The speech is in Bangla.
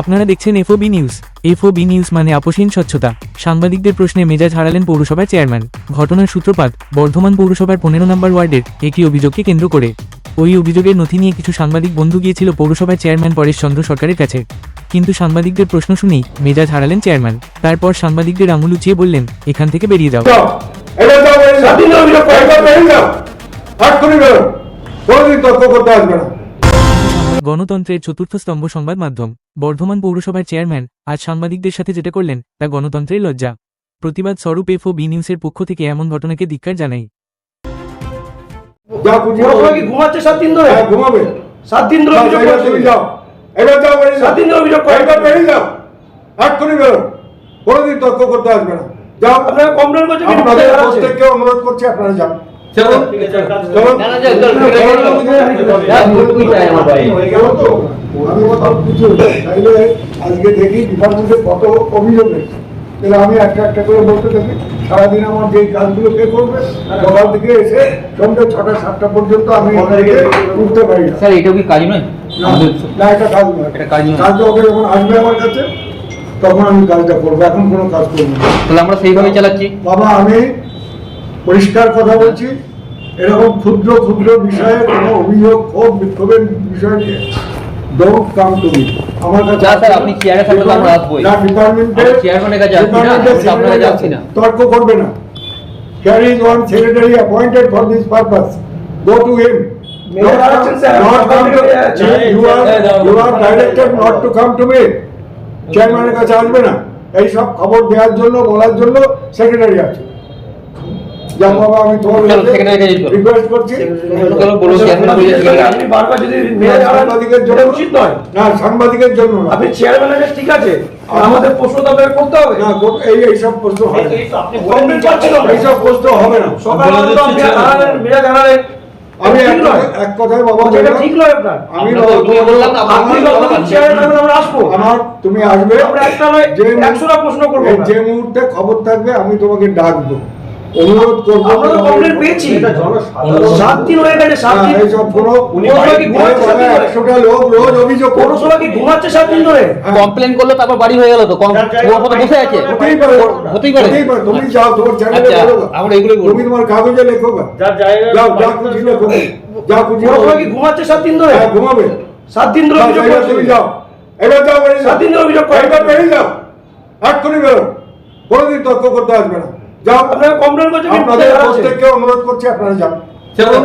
আপনারা দেখছেন এফওবি নিউজ এফওবি নিউজ মানে আপোষহীন স্বচ্ছতা। সাংবাদিকদের প্রশ্নে মেজাজ হারালেন পৌরসভার চেয়ারম্যান। ঘটনার সূত্রপাত, বর্ধমান পৌরসভার পনেরো নম্বর ওয়ার্ডের একটি অভিযোগকে কেন্দ্র করে। ওই অভিযোগের নথি নিয়ে কিছু সাংবাদিক বন্ধু গিয়েছিল পৌরসভার চেয়ারম্যান পরেশ চন্দ্র সরকারের কাছে। কিন্তু সাংবাদিকদের প্রশ্ন শুনেই মেজাজ হারালেন চেয়ারম্যান। তারপর সাংবাদিকদের আঙুল উঁচিয়ে বললেন, এখান থেকে বেরিয়ে যাও। আসবে না। গণতন্ত্রের চতুর্থ স্তম্ভ সংবাদ মাধ্যম। বর্ধমান পৌরসভার চেয়ারম্যান আজ সাংবাদিকদের সাথে যেটা করলেন তা গণতন্ত্রের লজ্জা। প্রতিবাদ স্বরূপ এফ ও বি নিউজের পক্ষ থেকে এমন ঘটনাকে ধিক্কার জানাই। ঘুমাচ্ছে সাত দিন ধরে। হ্যাঁ, ঘুমাবে। সাত দিন ধরে অভিযোগ এবার করছে। তুমি যাও। এবার যাও সাত দিন ধরে অভিযোগ এবার বেরিয়ে যাও। এক্ষুনি বেরো। কোনোদিন তর্ক করতে আসবে না। যাও। আপনারা কমপ্লেন করছেন? প্রত্যেককে অনুরোধ করছি আপনারা যান। চলো। চলুন আমি কথা কিছু তাইলে আজকে দেখি ডিপার্টমেন্টে কত অভিযোগ এসেছে তাহলে আমি একটা একটা করে বলতে থাকি। সারাদিন আমার যে কাজগুলো কে করবে সকাল থেকে এসে সন্ধ্যে ছটা সাতটা পর্যন্ত আমি উঠতে পারি স্যার এটা কি কাজ নয়? না, কাজ নয়। এটা কাজ নয়। কাজটা ওকে যখন আসবে আমার কাছে তখন আমি কাজটা করব। এখন কোনো কাজ করব না। তাহলে আমরা সেইভাবে চালাচ্ছি। বাবা আমি পরিষ্কার কথা বলছি এরকম ক্ষুদ্র ক্ষুদ্র বিষয়ে কোনো অভিযোগ ক্ষোভ বিক্ষোভের বিষয় নিয়ে ডোন্ট কাম টু মি আমার কাছে স্যার, আপনি চেয়ারে থাকলে আমরা আসবোই। না ডিপার্টমেন্টে চেয়ারম্যানের কাছে আসছি না, আপনার কাছে secretary না। তর্ক করবে না Here is one secretary appointed for this purpose. Go to him. Not come- not come to- You are, you are directed not to come to me. চেয়ারম্যানের কাছে আসবে না এই সব খবর দেওয়ার জন্য বলার জন্য সেক্রেটারি আছে যা বাবা আমি তোমার চলো, secretary কাছে চলো। রিকোয়েস্ট করছি। চলো, বলুন, চেয়ারম্যান বলে দিয়েছে। আপনি বারবার যদি মেয়ে সাংবাদিকের জন্য এটা উচিত নয়। না সাংবাদিকের জন্য আপনি চেয়ারম্যান ঠিক আছে আমাদের প্রশ্ন তো আপনাকে করতে হবে। না এই এইসব প্রশ্ন হবে না। কমপ্লেন করছেন না। এইসব প্রশ্ন হবে না। সকালে তো আপনি জানালেন মেয়ে জানালেন। আমি এক নয়। কথা- এক কথায় বাবা ঠিক নয় আপনার। আমি আমরা বাবা তো তোমায় বললাম না, আপনি আমার- যতক্ষণ চেয়ারম্যান থাকবেন আমরা আসব। আমার তুমি আসবে। আমরা একটা নয় যে একশোটা প্রশ্ন করব যে মুহূর্তে খবর থাকবে আমি তোমাকে ডাকবো। অনুরোধ করব আমরা তো পেয়েছি। সাত দিন হয়ে গেছে সাত দিন কোনো ঘুমাচ্ছে সাত দিন ধরে? একশোটা লোক রোজ অভিযোগ পৌরসভা কি ঘুমাচ্ছে সাত দিন ধরে? কমপ্লেন করল তারপর বাড়ি হয়ে গেল তো কম বসে আছে। হতেই পারে। হতেই পারে। তুমি যাও তোমার চ্যানেলে বলো। গা। আমরা এগুলোই বলব। তুমি তোমার কাগজে লেখো গা। যাও যা খুশি লেখো। যা খুশি পৌরসভা কি ঘুমাচ্ছে সাত দিন ধরে? হ্যাঁ, ঘুমাবে। সাত দিন ধরে অভিযোগ করছে। তুমি যাও। এবার যাও সাত দিন ধরে অভিযোগ করে এবার বেরিয়ে যাও। এক্ষুনি বেরো। কোনোদিন তর্ক করতে আসবে না। যাও আপনারা কমপ্লেন করছেন আপনাদের? প্রত্যেককে অনুরোধ করছি আপনারা যান। চলুন